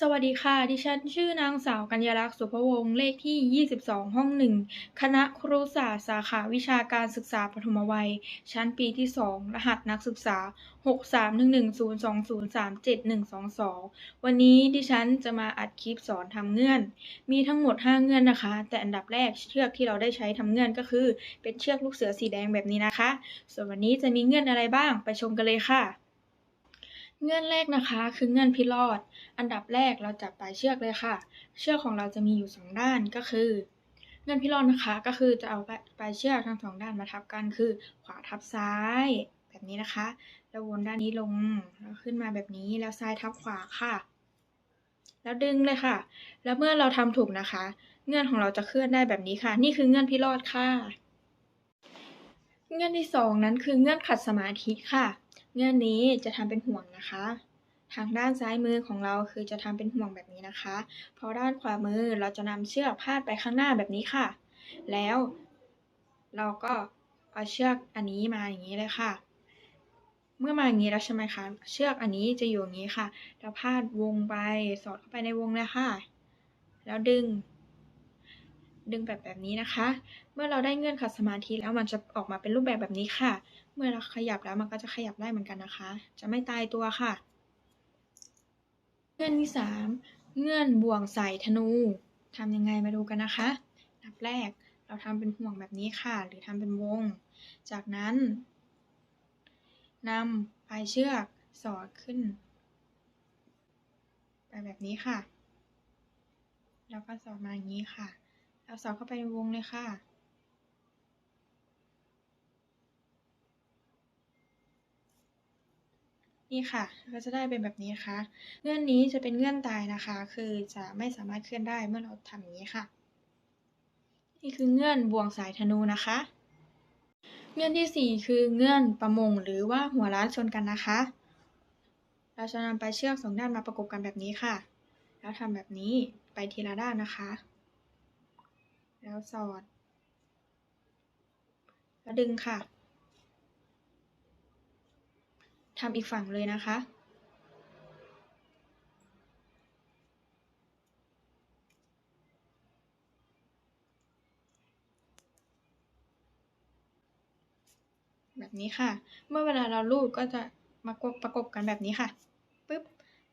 สวัสดีค่ะ ดิฉันชื่อนางสาวกัญญาลักษณ์สุภวงศ์เลขที่ 22 ห้อง1คณะครุศาสตร์สาขาวิชาการศึกษาปฐมวัย ชั้นปีที่ 2 รหัสนักศึกษา 63110237122 วันนี้ดิฉันจะมาอัดคลิปสอนทำเงื่อน มีทั้งหมด 5 เงื่อนนะคะ แต่อันดับแรกเชือกที่เราได้ใช้ทำเงื่อนก็คือ เป็นเชือกลูกเสือสีแดงแบบนี้นะคะ ส่วนวันนี้จะมีเงื่อนอะไรบ้าง ไปชมกันเลยค่ะ เงื่อนแรกนะคะคือเงื่อนพิรอด อันดับแรกเราจับปลายเชือกเลยค่ะ เชือกของเราจะมีอยู่สองด้านก็คือ เงื่อนพิรอดนะคะก็คือจะเอาปลายเชือกทั้งสองด้านมาทับกันคือ ขวาทับซ้ายแบบนี้นะคะแล้ววนด้านนี้ลงแล้วขึ้นมาแบบนี้แล้วซ้ายทับขวาค่ะ แล้วดึงเลยค่ะ แล้วเมื่อเราทำถูกนะคะ เงื่อนของเราจะเคลื่อนได้แบบนี้ค่ะ นี่คือเงื่อนพิรอดค่ะ เงื่อนที่สองนั้นคือเงื่อนขัดสมาธิค่ะ เงื่อนนี้จะทำเป็นห่วงนะคะ ทางด้านซ้ายมือของเราคือจะทำเป็นห่วงแบบนี้นะคะ เพราะด้านขวามือเราจะนำเชือกพาดไปข้างหน้าแบบนี้ค่ะ แล้วเราก็เอาเชือกอันนี้มาอย่างนี้เลยค่ะ เมื่อมาอย่างนี้แล้วใช่ไหมคะ เชือกอันนี้จะอยู่อย่างนี้ค่ะเราพาดวงไปสอดเข้าไปในวงเลยค่ะ แล้วดึง ดึงแบบแบบนี้นะคะ เมื่อเราได้เงื่อนขัดสมาธิแล้วมันจะออกมาเป็นรูปแบบแบบนี้ค่ะ เมื่อเราขยับแล้วมันก็จะขยับได้เหมือนกันนะคะ จะไม่ตายตัวค่ะ เงื่อนที่สามเงื่อนบ่วงใส่ธนูทำยังไงมาดูกันนะคะอันดับแรกเราทำเป็นห่วงแบบนี้ค่ะ หรือทำเป็นวง จากนั้นนำปลายเชือกสอดขึ้น ไปแบบนี้ค่ะ แล้วก็สอดมาอย่างนี้ค่ะ แล้วสอดเข้าไปในวงเลยค่ะนี่ค่ะก็จะได้เป็นแบบนี้นะคะ เงื่อนนี้จะเป็นเงื่อนตายนะคะ คือจะไม่สามารถเคลื่อนได้เมื่อเราทำอย่างนี้ค่ะ นี่คือเงื่อนบ่วงสายธนูนะคะ เงื่อนที่สี่คือเงื่อนประมงหรือว่าหัวล้านชนกันนะคะ เราจะนำปลายเชือกสองด้านมาประกบกันแบบนี้ค่ะ แล้วทำแบบนี้ไปทีละด้านนะคะ แล้วสอด แล้วดึงค่ะทำอีกฝั่งเลยนะคะ แบบนี้ค่ะ เมื่อเวลาเราลูดก็จะมาประกบกันแบบนี้ค่ะปึ๊บ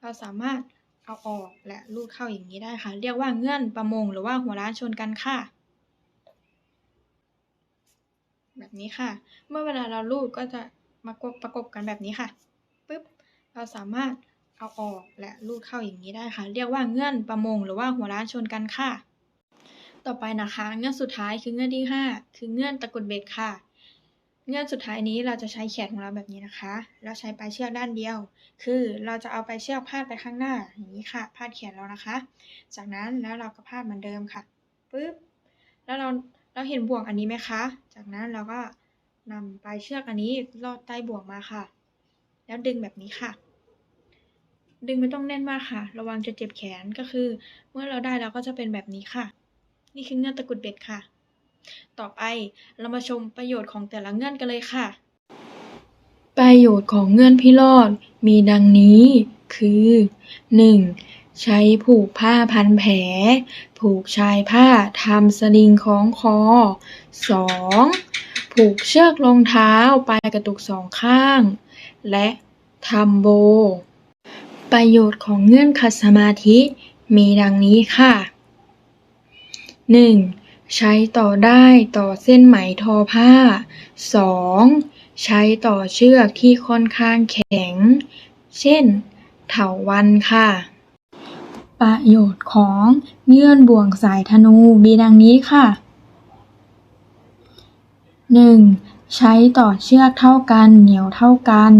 เราสามารถเอาออกและลูดเข้าอย่างนี้ได้ค่ะ เรียกว่าเงื่อนประมงหรือว่าหัวล้านชนกันค่ะ แบบนี้ค่ะ เมื่อเวลาเราลูดก็จะมากประกบกันแบบนี้ค่ะปึ๊บเราสามารถเอาออกและลูดเข้าอย่างนี้ได้ค่ะ เรียกว่าเงื่อนประมงหรือว่าหัวล้านชนกันค่ะ ต่อไปนะคะ เงื่อนสุดท้ายคือเงื่อนที่ 5 คือเงื่อนตะกุดเบ็ดค่ะ เงื่อนสุดท้ายนี้เราจะใช้แขนของเราแบบนี้นะคะแล้วใช้ปลายเชือกด้านเดียว คือเราจะเอาปลายเชือกพาดไปข้างหน้าอย่างนี้ค่ะพาดแขนเรานะคะ จากนั้นแล้วเราก็พาดเหมือนเดิมค่ะปึ๊บแล้วเรา เราเห็นบ่วงอันนี้ไหมคะ จากนั้นเราก็นำปลายเชือกอันนี้ลอดใต้บ่วงมาค่ะ แล้วดึงแบบนี้ค่ะ ดึงไม่ต้องแน่นมากค่ะ ระวังจะเจ็บแขนก็คือ เมื่อเราได้เราก็จะเป็นแบบนี้ค่ะ นี่คือเงื่อนตะกุดเบ็ดค่ะ ต่อไปเรามาชมประโยชน์ของแต่ละเงื่อนกันเลยค่ะ ประโยชน์ของเงื่อนพิรอดมีดังนี้คือ 1. ใช้ผูกผ้าพันแผล ผูกชายผ้าทำสลิงคล้องคอ 2. ผูกเชือกรองเท้าปลายกระตุกสองข้าง และทำโบ ประโยชน์ของเงื่อนขัดสมาธิมีดังนี้ค่ะ 1. ใช้ต่อได้ต่อเส้นไหมทอผ้า 2. ใช้ต่อเชือกที่ค่อนข้างแข็ง เช่น เถาวัลย์ค่ะ ประโยชน์ของเงื่อนบ่วงสายธนูมีดังนี้ค่ะ 1. ใช้ต่อเชือกเท่ากันเหนียวเท่ากัน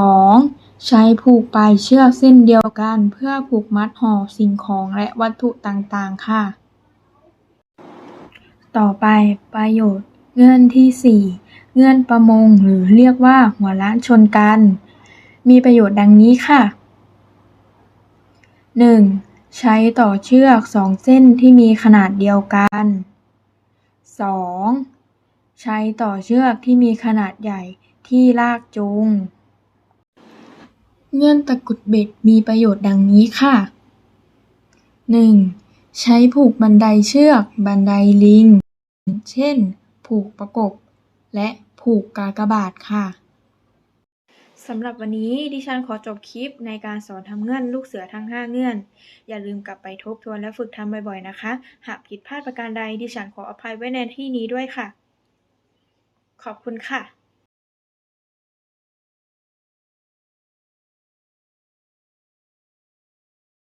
2. ใช้ผูกปลายเชือกเส้นเดียวกันเพื่อผูกมัดห่อสิ่งของและวัตถุต่างๆ ค่ะ ต่อไปประโยชน์เงื่อนที่ 4 เงื่อนประมงหรือเรียกว่าหัวล้านชนกัน มีประโยชน์ดังนี้ค่ะ 1. ใช้ต่อเชือกสองเส้นที่มีขนาดเดียวกัน 2. ใช้ต่อเชือกที่มีขนาดใหญ่ที่ลากจูง เงื่อนตะกุดเบ็ดมีประโยชน์ดังนี้ค่ะ 1. ใช้ผูกบันไดเชือก บันไดลิง เช่น ผูกประกบ และผูกกากบาทค่ะ สำหรับวันนี้ดิฉันขอจบคลิปในการสอนทำเงื่อนลูกเสือทั้ง 5 เงื่อน อย่าลืมกลับไปทบทวนและฝึกทำบ่อยๆนะคะ หากผิดพลาดประการใดดิฉันขออภัยไว้ในที่นี้ด้วยค่ะ ขอบคุณค่ะ